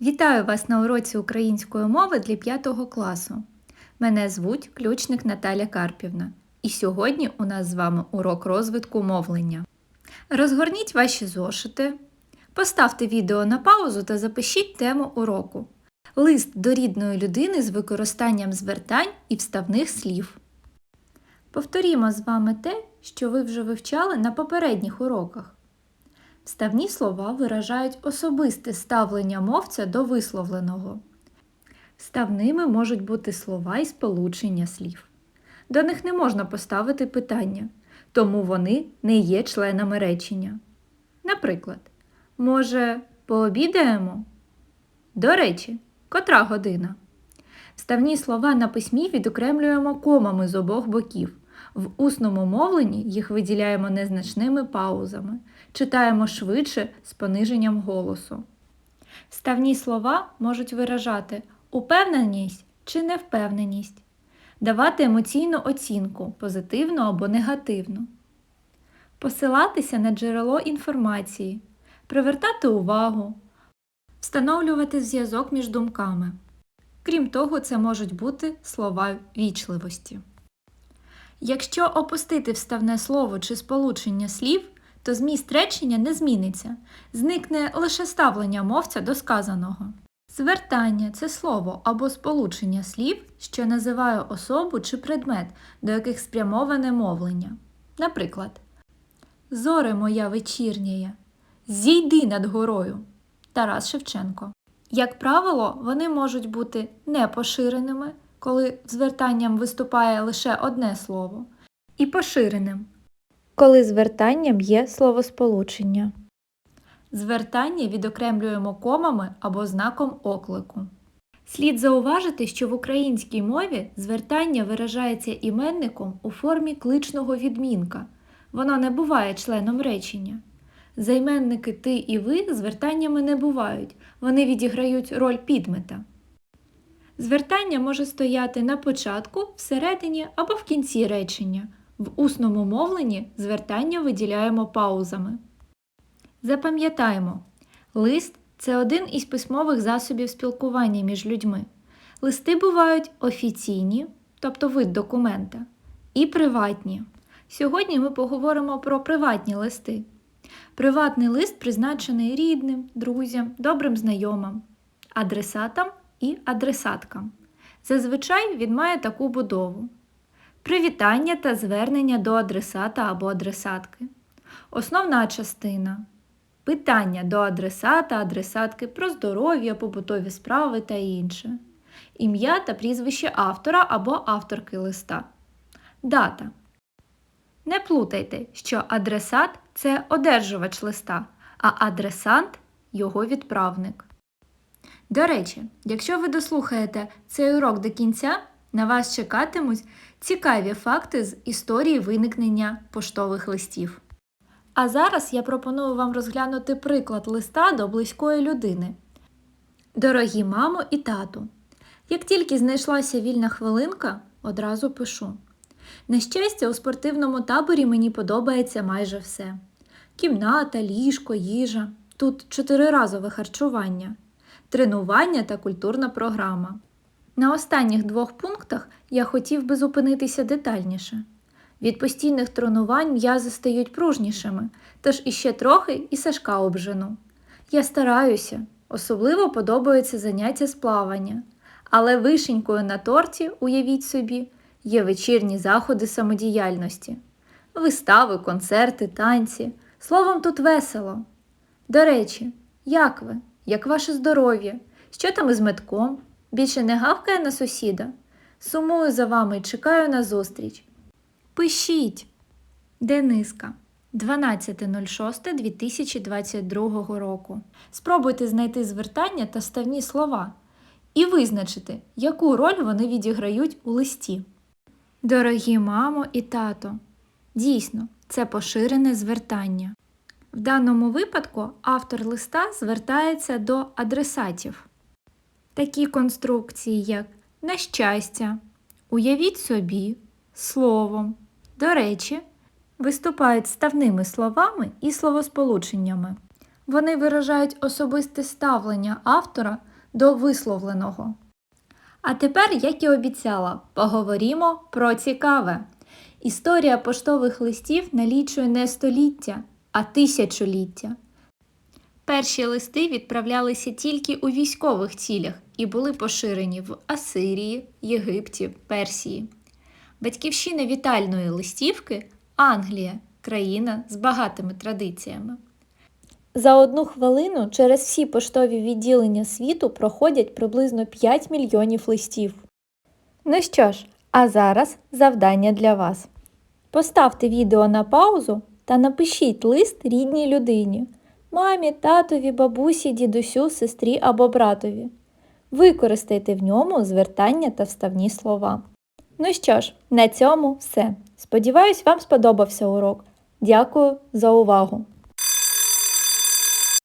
Вітаю вас на уроці української мови для 5 класу. Мене звуть ключник Наталя Карпівна, і сьогодні у нас з вами урок розвитку мовлення. Розгорніть ваші зошити, поставте відео на паузу та запишіть тему уроку. Лист до рідної людини з використанням звертань і вставних слів. Повторімо з вами те, що ви вже вивчали на попередніх уроках. Вставні слова виражають особисте ставлення мовця до висловленого. Вставними можуть бути слова і сполучення слів. До них не можна поставити питання, тому вони не є членами речення. Наприклад, може, пообідаємо? До речі, котра година? Вставні слова на письмі відокремлюємо комами з обох боків. В усному мовленні їх виділяємо незначними паузами, читаємо швидше з пониженням голосу. Вставні слова можуть виражати упевненість чи невпевненість, давати емоційну оцінку позитивну або негативну, посилатися на джерело інформації, привертати увагу, встановлювати зв'язок між думками. Крім того, це можуть бути слова вічливості. Якщо опустити вставне слово чи сполучення слів, то зміст речення не зміниться, зникне лише ставлення мовця до сказаного. Звертання це слово або сполучення слів, що називає особу чи предмет, до яких спрямоване мовлення. Наприклад, Зоре моя вечірняя, зійди над горою Тарас Шевченко. Як правило, вони можуть бути непоширеними, коли звертанням виступає лише одне слово, і поширеним, коли звертанням є словосполучення. Звертання відокремлюємо комами або знаком оклику. Слід зауважити, що в українській мові звертання виражається іменником у формі кличного відмінка. Воно не буває членом речення. Займенники ти і ви звертаннями не бувають, вони відіграють роль підмета. Звертання може стояти на початку, всередині або в кінці речення. В усному мовленні звертання виділяємо паузами. Запам'ятаємо, лист це один із письмових засобів спілкування між людьми. Листи бувають офіційні, тобто вид документа, і приватні. Сьогодні ми поговоримо про приватні листи. Приватний лист призначений рідним, друзям, добрим знайомим, адресатам і адресаткам. Зазвичай він має таку будову: привітання та звернення до адресата або адресатки. Основна частина питання до адресата, адресатки про здоров'я, побутові справи та інше. Ім'я та прізвище автора або авторки листа. Дата. Не плутайте, що адресат це одержувач листа, а адресант його відправник. До речі, якщо ви дослухаєте цей урок до кінця, на вас чекатимуть цікаві факти з історії виникнення поштових листів. А зараз я пропоную вам розглянути приклад листа до близької людини. Дорогі мамо і тату, як тільки знайшлася вільна хвилинка, одразу пишу. На щастя, у спортивному таборі мені подобається майже все: кімната, ліжко, їжа, тут чотириразове харчування, тренування та культурна програма. На останніх двох пунктах я хотів би зупинитися детальніше. Від постійних тренувань м'язи стають пружнішими, тож іще трохи і Сашка обжену. Я стараюся, особливо подобаються заняття з плавання, але вишенькою на торті, уявіть собі, є вечірні заходи самодіяльності, вистави, концерти, танці. Словом, тут весело. До речі, як ви? Як ваше здоров'я? Що там із метком? Більше не гавкає на сусіда? Сумую за вами і чекаю на зустріч. Пишіть. Дениска. 12.06.2022 року. Спробуйте знайти звертання та ставні слова і визначити, яку роль вони відіграють у листі. Дорогі мамо і тато. Дійсно, це поширене звертання. В даному випадку автор листа звертається до адресатів. Такі конструкції, як на щастя, уявіть собі, словом. До речі, виступають ставними словами і словосполученнями. Вони виражають особисте ставлення автора до висловленого. А тепер, як і обіцяла, поговоримо про цікаве. Історія поштових листів налічує не століття, а тисячоліття. Перші листи відправлялися тільки у військових цілях і були поширені в Асирії, Єгипті, Персії. Батьківщина вітальної листівки Англія країна з багатими традиціями. За одну хвилину через всі поштові відділення світу проходять приблизно 5 мільйонів листів. Ну що ж, а зараз завдання для вас. Поставте відео на паузу та напишіть лист рідній людині мамі, татові, бабусі, дідусю, сестрі або братові. Використайте в ньому звертання та вставні слова. Ну що ж, на цьому все. Сподіваюсь, вам сподобався урок. Дякую за увагу!